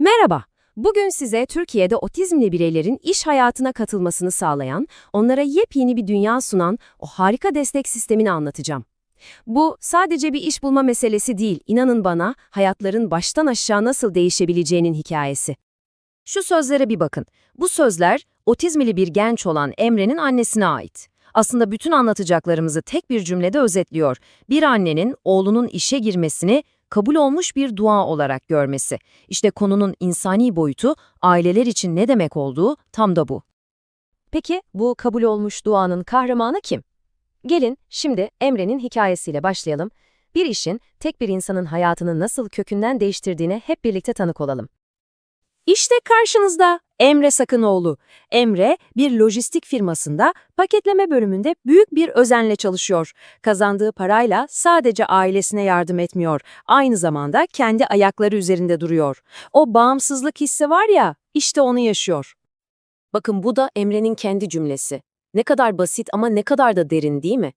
Merhaba. Bugün size Türkiye'de otizmli bireylerin iş hayatına katılmasını sağlayan, onlara yepyeni bir dünya sunan o harika destek sistemini anlatacağım. Bu sadece bir iş bulma meselesi değil, inanın bana, hayatların baştan aşağı nasıl değişebileceğinin hikayesi. Şu sözlere bir bakın. Bu sözler otizmli bir genç olan Emre'nin annesine ait. Aslında bütün anlatacaklarımızı tek bir cümlede özetliyor. Bir annenin oğlunun işe girmesini kabul olmuş bir dua olarak görmesi. İşte konunun insani boyutu, aileler için ne demek olduğu tam da bu. Peki bu kabul olmuş duanın kahramanı kim? Gelin şimdi Emre'nin hikayesiyle başlayalım. Bir işin tek bir insanın hayatını nasıl kökünden değiştirdiğine hep birlikte tanık olalım. İşte karşınızda Emre Sakınoğlu. Emre bir lojistik firmasında paketleme bölümünde büyük bir özenle çalışıyor. Kazandığı parayla sadece ailesine yardım etmiyor, aynı zamanda kendi ayakları üzerinde duruyor. O bağımsızlık hissi var ya, işte onu yaşıyor. Bakın bu da Emre'nin kendi cümlesi. Ne kadar basit ama ne kadar da derin değil mi?